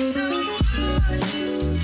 So good.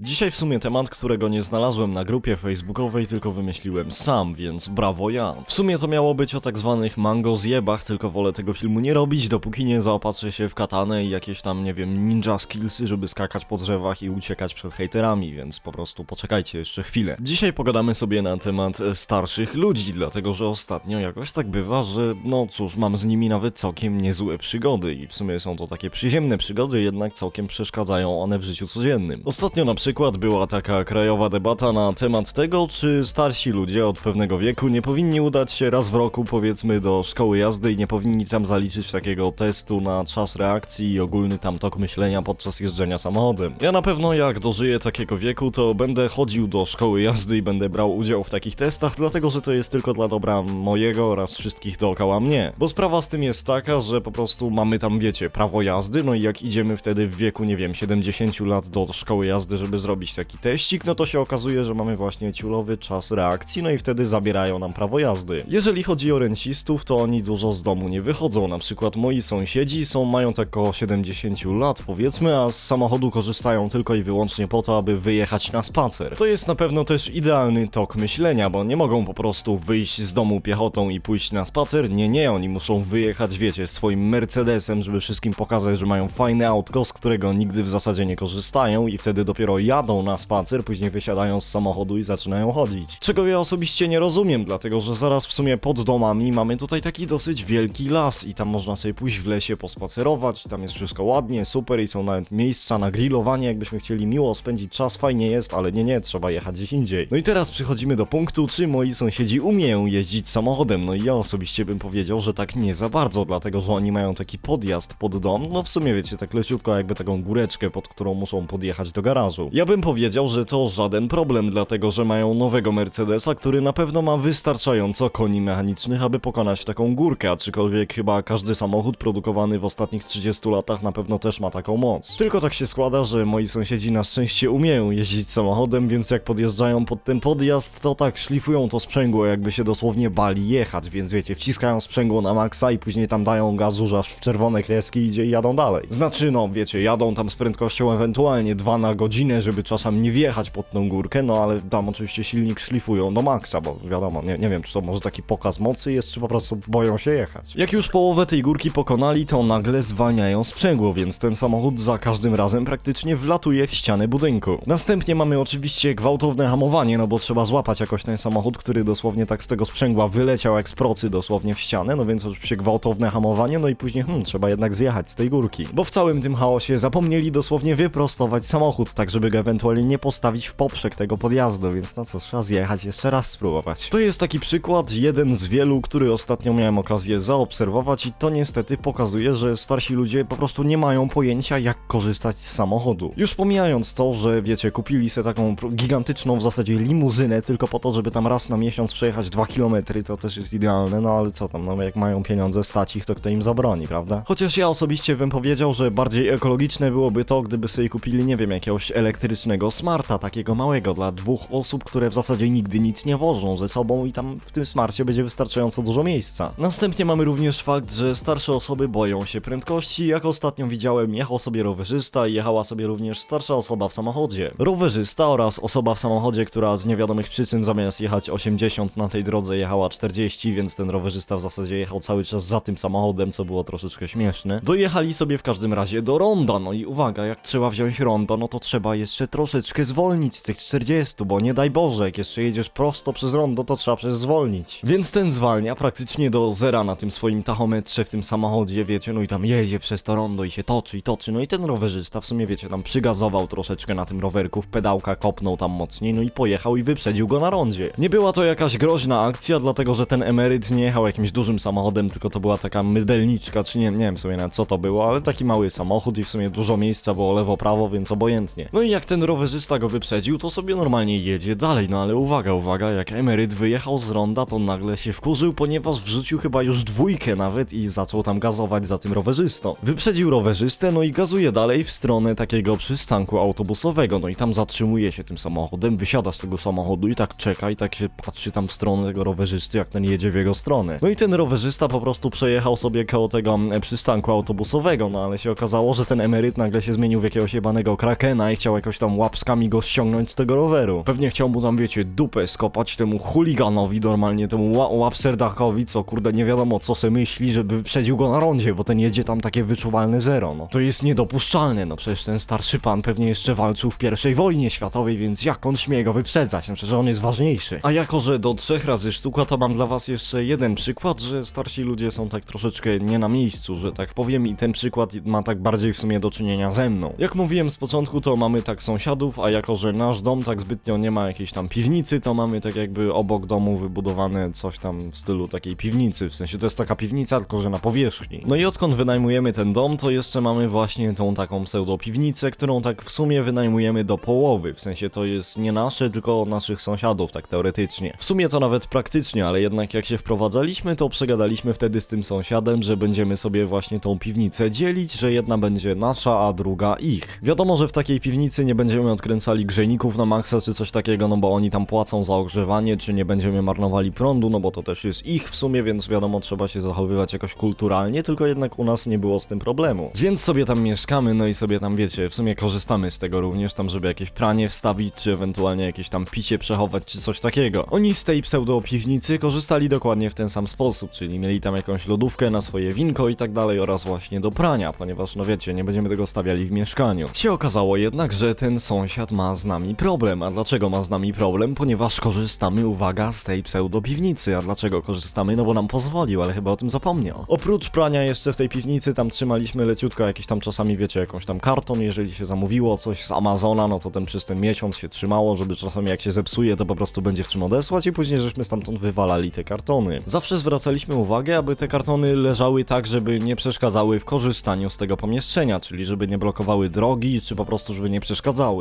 Dzisiaj w sumie temat, którego nie znalazłem na grupie facebookowej, tylko wymyśliłem sam, więc brawo ja. W sumie to miało być o tak zwanych mango zjebach, tylko wolę tego filmu nie robić, dopóki nie zaopatrzę się w katanę i jakieś tam, nie wiem, ninja skillsy, żeby skakać po drzewach i uciekać przed hejterami, więc po prostu poczekajcie jeszcze chwilę. Dzisiaj pogadamy sobie na temat e, starszych ludzi, dlatego że ostatnio jakoś tak bywa, że no cóż, mam z nimi nawet całkiem niezłe przygody i w sumie są to takie przyziemne przygody, jednak całkiem przeszkadzają one w życiu codziennym. Ostatnio na przykład była taka krajowa debata na temat tego, czy starsi ludzie od pewnego wieku nie powinni udać się raz w roku powiedzmy do szkoły jazdy i nie powinni tam zaliczyć takiego testu na czas reakcji i ogólny tam tok myślenia podczas jeżdżenia samochodem. Ja na pewno jak dożyję takiego wieku, to będę chodził do szkoły jazdy i będę brał udział w takich testach, dlatego że to jest tylko dla dobra mojego oraz wszystkich dookoła mnie. Bo sprawa z tym jest taka, że po prostu mamy tam, wiecie, prawo jazdy, no i jak idziemy wtedy w wieku, nie wiem, 70 lat do szkoły jazdy, żeby zrobić taki teścik, no to się okazuje, że mamy właśnie ciulowy czas reakcji, no i wtedy zabierają nam prawo jazdy. Jeżeli chodzi o rencistów, to oni dużo z domu nie wychodzą, na przykład moi sąsiedzi są, mają tak około 70 lat powiedzmy, a z samochodu korzystają tylko i wyłącznie po to, aby wyjechać na spacer. To jest na pewno też idealny tok myślenia, bo nie mogą po prostu wyjść z domu piechotą i pójść na spacer, nie, nie, oni muszą wyjechać, wiecie, swoim Mercedesem, żeby wszystkim pokazać, że mają fajne autko, z którego nigdy w zasadzie nie korzystają i wtedy dopiero jadą na spacer, później wysiadają z samochodu i zaczynają chodzić. Czego ja osobiście nie rozumiem, dlatego że zaraz w sumie pod domami mamy tutaj taki dosyć wielki las i tam można sobie pójść w lesie pospacerować, tam jest wszystko ładnie, super i są nawet miejsca na grillowanie, jakbyśmy chcieli miło spędzić czas, fajnie jest, ale nie, nie, trzeba jechać gdzieś indziej. No i teraz przychodzimy do punktu, czy moi sąsiedzi umieją jeździć samochodem, no i ja osobiście bym powiedział, że tak nie za bardzo, dlatego że oni mają taki podjazd pod dom, no w sumie wiecie, tak leciutko jakby taką góreczkę, pod którą muszą podjechać do garażu. Ja bym powiedział, że to żaden problem, dlatego że mają nowego Mercedesa, który na pewno ma wystarczająco koni mechanicznych, aby pokonać taką górkę, aczkolwiek chyba każdy samochód produkowany w ostatnich 30 latach na pewno też ma taką moc. Tylko tak się składa, że moi sąsiedzi na szczęście umieją jeździć samochodem, więc jak podjeżdżają pod ten podjazd, to tak szlifują to sprzęgło, jakby się dosłownie bali jechać, więc wiecie, wciskają sprzęgło na maksa i później tam dają gazu, że aż w czerwone kreski idzie i jadą dalej. Znaczy, no wiecie, jadą tam z prędkością ewentualnie 2 na godzinę, żeby czasem nie wjechać pod tą górkę, no ale tam oczywiście silnik szlifują do maksa, bo wiadomo, nie, nie wiem, czy to może taki pokaz mocy jest, czy po prostu boją się jechać. Jak już połowę tej górki pokonali, to nagle zwalniają sprzęgło, więc ten samochód za każdym razem praktycznie wlatuje w ścianę budynku. Następnie mamy oczywiście gwałtowne hamowanie, no bo trzeba złapać jakoś ten samochód, który dosłownie tak z tego sprzęgła wyleciał jak z procy dosłownie w ścianę, no więc oczywiście gwałtowne hamowanie, no i później hmm, trzeba jednak zjechać z tej górki. Bo w całym tym chaosie zapomnieli dosłownie wyprostować samochód, tak żeby go ewentualnie nie postawić w poprzek tego podjazdu, więc no co, trzeba zjechać, jeszcze raz spróbować. To jest taki przykład, jeden z wielu, który ostatnio miałem okazję zaobserwować i to niestety pokazuje, że starsi ludzie po prostu nie mają pojęcia jak korzystać z samochodu. Już pomijając to, że wiecie, kupili sobie taką gigantyczną w zasadzie limuzynę tylko po to, żeby tam raz na miesiąc przejechać 2 km, to też jest idealne, no ale co tam, no jak mają pieniądze stać ich, to kto im zabroni, prawda? Chociaż ja osobiście bym powiedział, że bardziej ekologiczne byłoby to, gdyby sobie kupili, nie wiem, jakiegoś elektrycznego smarta, takiego małego dla dwóch osób, które w zasadzie nigdy nic nie wożą ze sobą i tam w tym smarcie będzie wystarczająco dużo miejsca. Następnie mamy również fakt, że starsze osoby boją się prędkości, jak ostatnio widziałem, jechał sobie rowerzysta i jechała sobie również starsza osoba w samochodzie. Rowerzysta oraz osoba w samochodzie, która z niewiadomych przyczyn zamiast jechać 80 na tej drodze jechała 40, więc ten rowerzysta w zasadzie jechał cały czas za tym samochodem, co było troszeczkę śmieszne. Dojechali sobie w każdym razie do ronda, no i uwaga, jak trzeba wziąć rondo, no to trzeba jeszcze troszeczkę zwolnić z tych 40, bo nie daj Boże, jak jeszcze jedziesz prosto przez rondo, to trzeba przez zwolnić. Więc ten zwalnia praktycznie do zera na tym swoim tachometrze w tym samochodzie, wiecie, no i tam jedzie przez to rondo i się toczy i toczy, no i ten rowerzysta w sumie, wiecie, tam przygazował troszeczkę na tym rowerku, w pedałka kopnął tam mocniej, no i pojechał i wyprzedził go na rondzie. Nie była to jakaś groźna akcja, dlatego że ten emeryt nie jechał jakimś dużym samochodem, tylko to była taka mydelniczka, czy nie, nie wiem sobie nawet co to było, ale taki mały samochód i w sumie dużo miejsca było lewo-prawo, więc obojętnie. No i jak ten rowerzysta go wyprzedził, to sobie normalnie jedzie dalej, no ale uwaga, uwaga, jak emeryt wyjechał z ronda, to nagle się wkurzył, ponieważ wrzucił chyba już dwójkę nawet i zaczął tam gazować za tym rowerzystą. Wyprzedził rowerzystę, no i gazuje dalej w stronę takiego przystanku autobusowego, no i tam zatrzymuje się tym samochodem, wysiada z tego samochodu i tak czeka i tak się patrzy tam w stronę tego rowerzysty, jak ten jedzie w jego stronę. No i ten rowerzysta po prostu przejechał sobie koło tego mm, przystanku autobusowego, no ale się okazało, że ten emeryt nagle się zmienił w jakiegoś jebanego krakena i chciał jakoś tam łapskami go ściągnąć z tego roweru. Pewnie chciał mu tam, wiecie, dupę skopać temu chuliganowi, normalnie temu ła- co kurde nie wiadomo co se myśli, żeby wyprzedził go na rondzie, bo ten jedzie tam takie wyczuwalne zero, no. To jest niedopuszczalne, no przecież ten starszy pan pewnie jeszcze walczył w pierwszej wojnie światowej, więc jak on śmie go wyprzedzać, no przecież on jest ważniejszy. A jako, że do trzech razy sztuka, to mam dla was jeszcze jeden przykład, że starsi ludzie są tak troszeczkę nie na miejscu, że tak powiem i ten przykład ma tak bardziej w sumie do czynienia ze mną. Jak mówiłem z początku, to mamy tak sąsiadów, a jako, że nasz dom tak zbytnio nie ma jakiejś tam piwnicy, to mamy tak jakby obok domu wybudowane coś tam w stylu takiej piwnicy, w sensie to jest taka piwnica, tylko że na powierzchni. No i odkąd wynajmujemy ten dom, to jeszcze mamy właśnie tą taką pseudo piwnicę, którą tak w sumie wynajmujemy do połowy, w sensie to jest nie nasze, tylko naszych sąsiadów, tak teoretycznie. W sumie to nawet praktycznie, ale jednak jak się wprowadzaliśmy, to przegadaliśmy wtedy z tym sąsiadem, że będziemy sobie właśnie tą piwnicę dzielić, że jedna będzie nasza, a druga ich. Wiadomo, że w takiej piwnicy nie będziemy odkręcali grzejników na maksa czy coś takiego, no bo oni tam płacą za ogrzewanie, czy nie będziemy marnowali prądu, no bo to też jest ich w sumie, więc wiadomo, trzeba się zachowywać jakoś kulturalnie, tylko jednak u nas nie było z tym problemu. Więc sobie tam mieszkamy, no i sobie tam wiecie, w sumie korzystamy z tego również tam, żeby jakieś pranie wstawić, czy ewentualnie jakieś tam picie przechować, czy coś takiego. Oni z tej pseudo piwnicy korzystali dokładnie w ten sam sposób, czyli mieli tam jakąś lodówkę na swoje winko i tak dalej oraz właśnie do prania, ponieważ no wiecie, nie będziemy tego stawiali w mieszkaniu. Się okazało jednak, że ten sąsiad ma z nami problem, a dlaczego ma z nami problem? Ponieważ korzystamy, uwaga, z tej pseudo piwnicy, a dlaczego korzystamy? No bo nam pozwolił, ale chyba o tym zapomniał. Oprócz prania jeszcze w tej piwnicy tam trzymaliśmy leciutko jakiś tam czasami, wiecie, jakąś tam karton, jeżeli się zamówiło coś z Amazona, no to ten przez ten miesiąc się trzymało, żeby czasami jak się zepsuje, to po prostu będzie w czym odesłać i później żeśmy stamtąd wywalali te kartony. Zawsze zwracaliśmy uwagę, aby te kartony leżały tak, żeby nie przeszkadzały w korzystaniu z tego pomieszczenia, czyli żeby nie blokowały drogi, czy po prostu żeby nie przeszkadzały.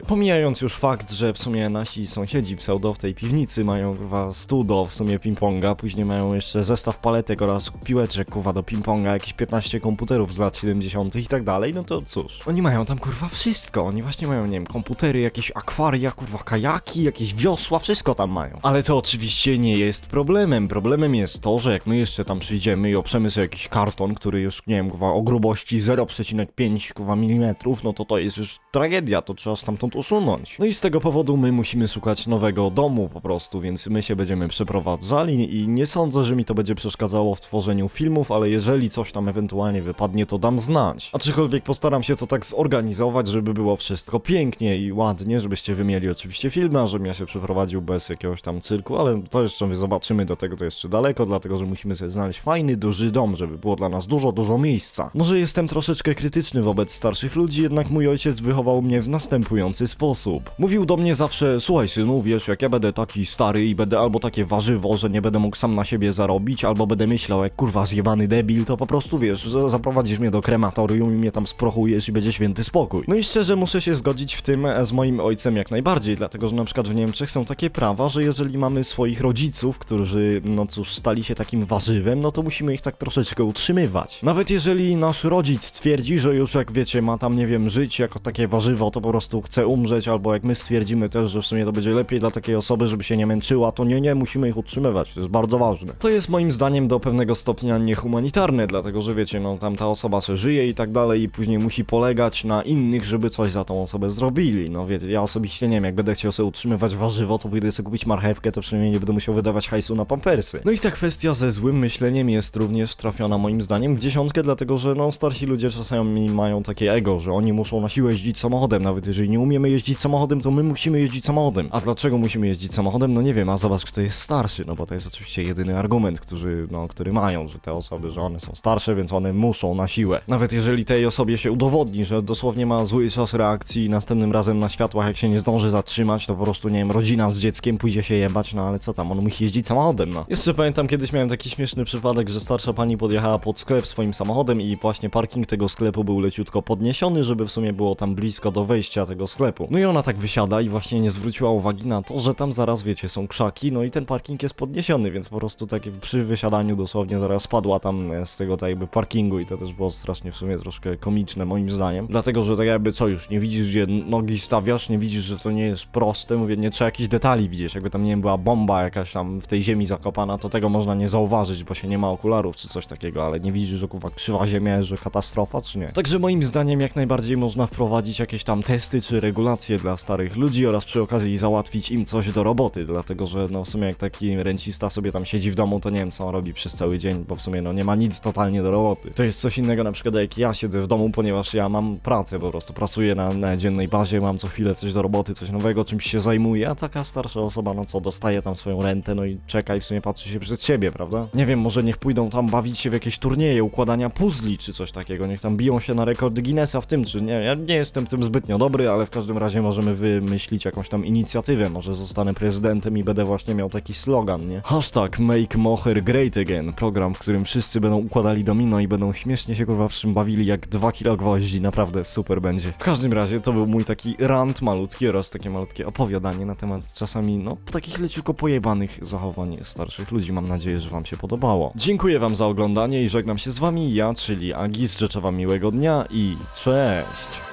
Pomijając już fakt, że w sumie nasi sąsiedzi pseudo w tej piwnicy mają chyba stół do w sumie ping-ponga, później mają jeszcze zestaw paletek oraz piłeczek kuwa do ping-ponga, jakieś 15 komputerów z lat 70. i tak dalej, no to cóż. Oni mają tam kurwa wszystko, oni właśnie mają, nie wiem, komputery, jakieś akwaria, kurwa kajaki, jakieś wiosła, wszystko tam mają. Ale to oczywiście nie jest problemem. Problemem jest to, że jak my jeszcze tam przyjdziemy i oprzemy sobie jakiś karton, który już, nie wiem, kurwa, o grubości 0,5 kurwa milimetrów, no to to jest już tragedia, to trzeba stamtąd usunąć. No i z tego powodu my musimy szukać nowego domu po prostu, więc my się będziemy przeprowadzali i nie sądzę, że mi to będzie przeszkadzało w tworzeniu filmów, ale jeżeli coś tam ewentualnie wypadnie, to dam znać. Aczkolwiek postaram się to tak zorganizować, żeby było wszystko pięknie i ładnie, żebyście wy mieli oczywiście filmy, a żebym ja się przeprowadził bez jakiegoś tam cyrku, ale to jeszcze zobaczymy, do tego to jeszcze daleko, dlatego że musimy sobie znaleźć fajny, duży dom, żeby było dla nas dużo, dużo miejsca. Może jestem troszeczkę krytyczny wobec starszych ludzi, jednak mój ojciec wychował mnie w następujący sposób. Mówił do mnie zawsze, słuchaj synu, wiesz, jak ja będę taki stary i będę albo takie warzywo, że nie będę mógł sam na siebie zarobić, albo będę myślał, jak kurwa zjebany debil, to po prostu wiesz, za- zaprowadzisz mnie do krematorium i mnie tam sprochujesz i będzie święty spokój. No i szczerze muszę się zgodzić w tym e, z moim ojcem jak najbardziej, dlatego że na przykład w Niemczech są takie prawa, że jeżeli mamy swoich rodziców, którzy, no cóż, stali się takim warzywem, no to musimy ich tak troszeczkę utrzymywać. Nawet jeżeli nasz rodzic stwierdzi, że już jak wiecie, ma tam, nie wiem, żyć jako takie warzywo, to po prostu chce umrzeć, albo jak my stwierdzimy też, że w sumie to będzie lepiej dla takiej osoby, żeby się nie męczyła, to nie, nie, musimy ich utrzymywać, to jest bardzo ważne. To jest moim zdaniem do pewnego stopnia niehumanitarne, dlatego że wiecie, no tam ta osoba sobie żyje i tak dalej i później musi polegać na innych, żeby coś za tą osobę zrobili. No wiecie, ja osobiście nie wiem, jak będę chciał sobie utrzymywać warzywo, to pójdę sobie kupić marchewkę, to przynajmniej nie będę musiał wydawać hajsu na pampersy. No i ta kwestia ze złym myśleniem jest również trafiona moim zdaniem w dziesiątkę, dlatego że no starsi ludzie czasami mają takie ego, że oni muszą na siłę jeździć samochodem, nawet jeżeli nie umiemy jeździć samochodem, to my musimy jeździć samochodem. A dlaczego musimy jeździć samochodem? No nie wiem, a zobacz kto jest starszy, no bo to jest oczywiście jedyny argument, który, no, który mają, że te osoby, że one są starsze, więc one muszą na siłę. Nawet jeżeli tej osobie się udowodni, że dosłownie ma zły czas reakcji i następnym razem na światłach, jak się nie zdąży zatrzymać, to po prostu, nie wiem, rodzina z dzieckiem pójdzie się jebać, no ale co tam, on musi jeździć samochodem, no. Jeszcze pamiętam, kiedyś miałem taki śmieszny przypadek, że starsza pani podjechała pod sklep swoim samochodem i właśnie parking tego sklepu był leciutko podniesiony, żeby w sumie było tam blisko do wejścia wejścia tego sklepu. No i ona tak wysiada i właśnie nie zwróciła uwagi na to, że tam zaraz, wiecie, są krzaki, no i ten parking jest podniesiony, więc po prostu tak przy wysiadaniu dosłownie zaraz spadła tam e, z tego tak jakby parkingu i to też było strasznie w sumie troszkę komiczne moim zdaniem. Dlatego, że tak jakby co już, nie widzisz gdzie nogi stawiasz, nie widzisz, że to nie jest proste, mówię, nie trzeba jakichś detali widzieć, jakby tam nie wiem, była bomba jakaś tam w tej ziemi zakopana, to tego można nie zauważyć, bo się nie ma okularów czy coś takiego, ale nie widzisz, że kuwa krzywa ziemia, że katastrofa, czy nie? Także moim zdaniem jak najbardziej można wprowadzić jakieś tam testy czy regulacje dla starych ludzi oraz przy okazji załatwić im coś do roboty, dlatego że no w sumie jak taki rencista sobie tam siedzi w domu, to nie wiem co on robi przez cały dzień, bo w sumie no nie ma nic totalnie do roboty. To jest coś innego na przykład jak ja siedzę w domu, ponieważ ja mam pracę po prostu, pracuję na, na dziennej bazie, mam co chwilę coś do roboty, coś nowego, czymś się zajmuję, a taka starsza osoba no co, dostaje tam swoją rentę, no i czeka i w sumie patrzy się przed siebie, prawda? Nie wiem, może niech pójdą tam bawić się w jakieś turnieje, układania puzli czy coś takiego, niech tam biją się na rekordy Guinnessa w tym, czy nie, ja nie jestem w tym zbytnio dobry, ale w każdym razie możemy wymyślić jakąś tam inicjatywę, może zostanę prezydentem i będę właśnie miał taki slogan, nie? Hashtag Make Moher Great Again, program, w którym wszyscy będą układali domino i będą śmiesznie się kurwa przy bawili jak 2 kilo gwoździ, naprawdę super będzie. W każdym razie to był mój taki rant malutki oraz takie malutkie opowiadanie na temat czasami, no, takich leciutko pojebanych zachowań starszych ludzi. Mam nadzieję, że wam się podobało. Dziękuję wam za oglądanie i żegnam się z wami, ja, czyli Agis, życzę wam miłego dnia i cześć!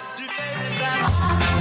Yeah.